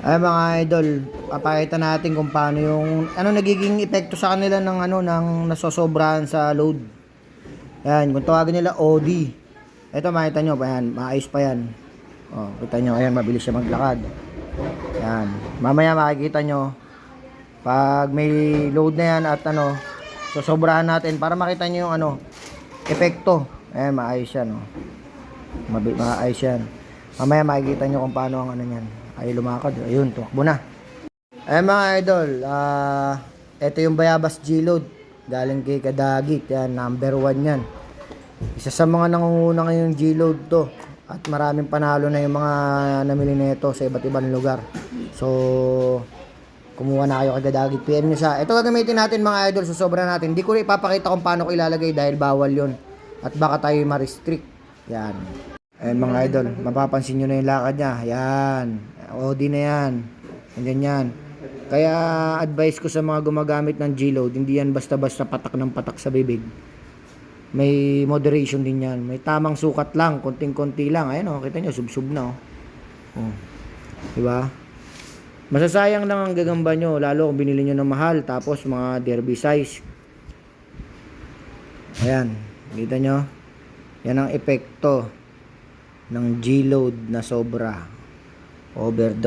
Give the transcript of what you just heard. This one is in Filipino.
Ay mga idol, papakita natin kung paano yung ano nagiging epekto sa kanila ng ano ng nasosobrahan sa load. Yan, kung tawagin nila OD. Ito makita nyo, ayan, maayos pa yan. Oh, kita nyo, ayan, mabilis siya maglakad. Yan. Mamaya makikita nyo, pag may load na yan at ano, sosobrahan natin para makita nyo yung ano, epekto. Ayan, maayos yan, oh. Mabi maayos yan. Mamaya makikita nyo kung paano ang ano yan. Ay lumakad. Ayun, tumakbo na. Ay mga idol, ah ito yung Bayabas G-Load. Galing kay Kadagit. Yan, number one yan. Isa sa mga nangunguna ngayong G-Load to. At maraming panalo na yung mga namili nito sa iba't ibang lugar. So, kumuha na kayo kay Kadagit. PM nyo siya. Ito gagamitin natin mga idol. So, sobra natin. Hindi ko ipapakita kung paano ko ilalagay dahil bawal yon At baka tayo ma-restrict. Yan. Ayan mga idol, mapapansin nyo na yung lakad niya. Yan. OD na yan. Ganyan yan. Kaya advice ko sa mga gumagamit ng G-Load, hindi yan basta-basta patak ng patak sa bibig. May moderation din yan. May tamang sukat lang, konting-konti lang. Ayan o, kita nyo, sub-sub na o. Oh. Diba? Masasayang lang ang gagamba nyo, lalo kung binili nyo ng mahal, tapos mga derby size. Ayan, kita nyo? Yan ang epekto ng G-load na sobra. Overdose.